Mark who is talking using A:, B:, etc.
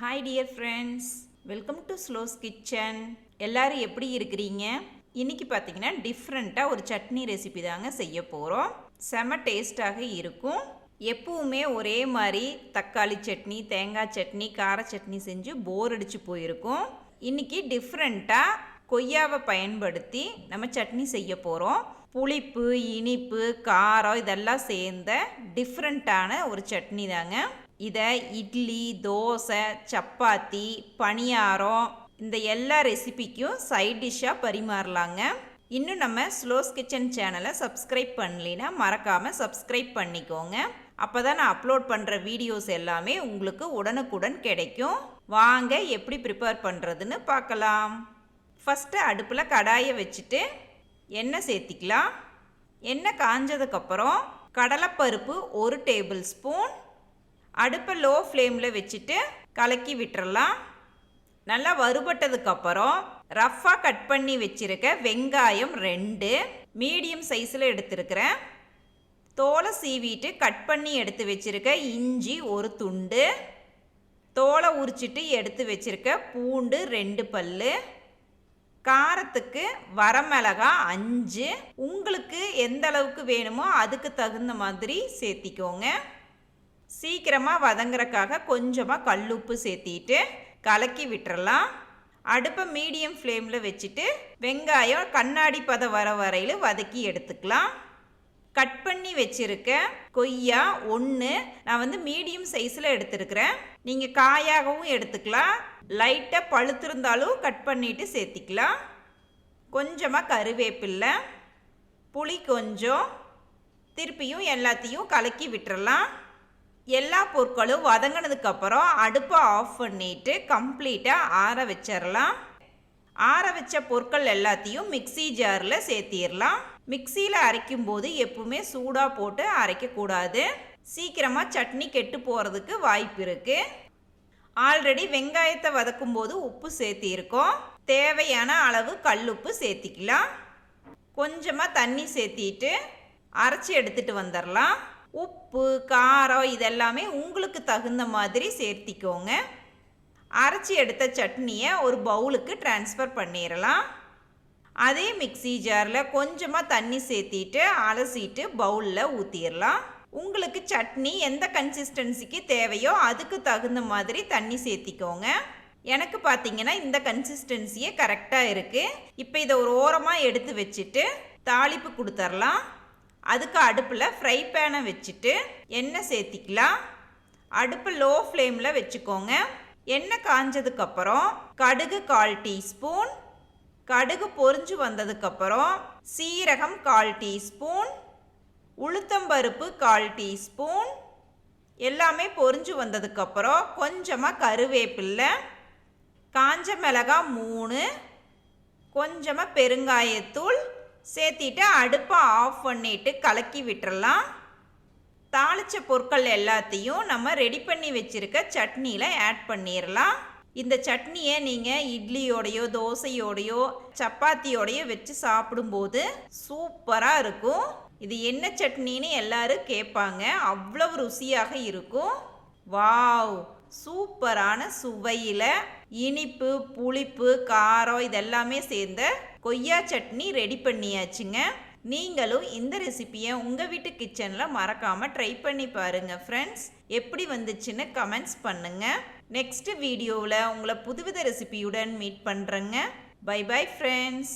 A: Hi dear friends welcome to Slos kitchen எல்லாரும் எப்படி இருக்கிறீங்க? இன்னைக்கு பார்த்தீங்கன்னா டிஃப்ரெண்ட்டாக ஒரு சட்னி ரெசிபி தாங்க செய்ய போகிறோம் செம டேஸ்டாக இருக்கும். எப்பவுமே ஒரே மாதிரி தக்காளி சட்னி தேங்காய் சட்னி கார சட்னி செஞ்சு போர் அடித்து போயிருக்கும். இன்னைக்கு டிஃப்ரெண்ட்டாக கொய்யாவை பயன்படுத்தி நம்ம சட்னி செய்ய போகிறோம் புளிப்பு இனிப்பு காரம் இதெல்லாம் சேர்ந்த டிஃப்ரெண்ட்டான ஒரு சட்னி தாங்க. இதை இட்லி தோசை சப்பாத்தி பணியாரம் இந்த எல்லா ரெசிபிக்கும் சைட் டிஷ்ஷாக பரிமாறலாங்க. இன்னும் நம்ம ஸ்லோஸ் கிச்சன் சேனலை சப்ஸ்கிரைப் பண்ணலைன்னா மறக்காமல் சப்ஸ்கிரைப் பண்ணிக்கோங்க. அப்போ தான் நான் அப்லோட் பண்ணுற வீடியோஸ் எல்லாமே உங்களுக்கு உடனுக்குடன் கிடைக்கும். வாங்க எப்படி ப்ரிப்பேர் பண்ணுறதுன்னு பார்க்கலாம். ஃபஸ்ட்டு அடுப்பில் கடாயை வச்சுட்டு எண்ணெய் சேர்த்திக்கலாம். எண்ணெய் காஞ்சதுக்கப்புறம் கடலைப்பருப்பு ஒரு டேபிள் ஸ்பூன் அடுப்பை லோ ஃப்ளேமில் வச்சுட்டு கலக்கி விட்டுறலாம். நல்லா வறுபட்டதுக்கப்புறம் ரஃப்பாக கட் பண்ணி வச்சுருக்க வெங்காயம் ரெண்டு மீடியம் சைஸில் எடுத்துருக்கிறேன். தோலை சீவிட்டு கட் பண்ணி எடுத்து வச்சுருக்க இஞ்சி ஒரு துண்டு. தோலை உரிச்சிட்டு எடுத்து வச்சுருக்க பூண்டு ரெண்டு பல்லு. காரத்துக்கு வரமிளகா அஞ்சு. உங்களுக்கு எந்த அளவுக்கு வேணுமோ அதுக்கு தகுந்த மாதிரி சேர்த்திக்கோங்க. சீக்கிரமாக வதங்குறக்காக கொஞ்சமாக கல்லுப்பு சேர்த்திட்டு கலக்கி விட்டுறலாம். அடுப்பை மீடியம் ஃப்ளேமில் வச்சுட்டு வெங்காயம் கண்ணாடி பதம் வர வரையில் வதக்கி எடுத்துக்கலாம். கட் பண்ணி வச்சுருக்க கொய்யா ஒன்று நான் வந்து மீடியம் சைஸில் எடுத்துருக்கிறேன். நீங்கள் காயாகவும் எடுத்துக்கலாம். லைட்டாக பழுத்திருந்தாலும் கட் பண்ணிவிட்டு சேர்த்திக்கலாம். கொஞ்சமாக கருவேப்பில்லை புளி கொஞ்சம் திருப்பியும் எல்லாத்தையும் கலக்கி விட்டுறலாம். எல்லா பொருட்களும் வதங்கினதுக்கப்புறம் அடுப்பை ஆஃப் பண்ணிவிட்டு கம்ப்ளீட்டாக ஆற வச்சிடலாம். ஆற வச்ச பொருட்கள் எல்லாத்தையும் மிக்சி ஜாரில் சேர்த்திடலாம். மிக்சியில் அரைக்கும் போது எப்பவுமே சூடாக போட்டு அரைக்கக்கூடாது. சீக்கிரமாக சட்னி கெட்டு போகிறதுக்கு வாய்ப்பு இருக்குது ஆல்ரெடி வெங்காயத்தை வதக்கும் போது உப்பு சேர்த்திருக்கோம். தேவையான அளவு கல்லுப்பு சேர்த்திக்கலாம். கொஞ்சமாக தண்ணி சேர்த்திட்டு அரைச்சி எடுத்துகிட்டு வந்துடலாம். உப்பு காரம் இதெல்லாமே உங்களுக்கு தகுந்த மாதிரி சேர்த்திக்கோங்க. அரைச்சி எடுத்த சட்னியை ஒரு பவுலுக்கு ட்ரான்ஸ்ஃபர் பண்ணிடலாம் அதே மிக்சி ஜாரில் கொஞ்சமாக தண்ணி சேர்த்திட்டு அலசிட்டு பவுலில் ஊற்றிடலாம் உங்களுக்கு சட்னி எந்த கன்சிஸ்டன்சிக்கு தேவையோ அதுக்கு தகுந்த மாதிரி தண்ணி சேர்த்திக்கோங்க. எனக்கு பார்த்தீங்கன்னா இந்த கன்சிஸ்டன்சியே கரெக்டாக இருக்குது இப்போ இதை ஒரு ஓரமாக எடுத்து வச்சுட்டு தாளிப்பு கொடுத்துர்லாம். அதுக்கு அடுப்பில் ஃப்ரை பேனை வச்சுட்டு எண்ணெய் சேர்த்திக்கலாம். அடுப்பு லோ ஃப்ளேமில் வச்சுக்கோங்க. எண்ணெய் காஞ்சதுக்கப்புறம் கடுகு கால் டீஸ்பூன். கடுகு பொரிஞ்சு வந்ததுக்கப்புறம் சீரகம் கால் டீஸ்பூன். உளுத்தம்பருப்பு கால் டீஸ்பூன். எல்லாமே பொரிஞ்சு வந்ததுக்கப்புறம் கொஞ்சமாக கருவேப்பில்லை காஞ்ச மிளகாய் மூணு கொஞ்சமாக பெருங்காயத்தூள் சேர்த்திட்டு அடுப்பை ஆஃப் பண்ணிட்டு கலக்கி விட்டுறலாம். தாளித்த பொருட்கள் எல்லாத்தையும் நம்ம ரெடி பண்ணி வச்சுருக்க சட்னியில் ஆட் பண்ணிடலாம் இந்த சட்னியை நீங்கள் இட்லியோடையோ தோசையோடையோ சப்பாத்தியோடையோ வச்சு சாப்பிடும்போது சூப்பராக இருக்கும். இது என்ன சட்னின்னு எல்லாரும் கேட்பாங்க. அவ்வளவு ருசியாக இருக்கும். வாவ்! சூப்பரான சுவையில் இனிப்பு புளிப்பு காரம் இதெல்லாமே சேர்ந்த கொய்யா சட்னி ரெடி பண்ணியாச்சுங்க. நீங்களும் இந்த ரெசிப்பியை உங்கள் வீட்டு கிச்சனில் மறக்காமல் ட்ரை பண்ணி பாருங்கள் ஃப்ரெண்ட்ஸ் எப்படி வந்துச்சுன்னு கமெண்ட்ஸ் பண்ணுங்கள் நெக்ஸ்ட் வீடியோவில் உங்களை புதுவித ரெசிபியுடன் மீட் பண்ணுறேங்க பை பை ஃப்ரெண்ட்ஸ்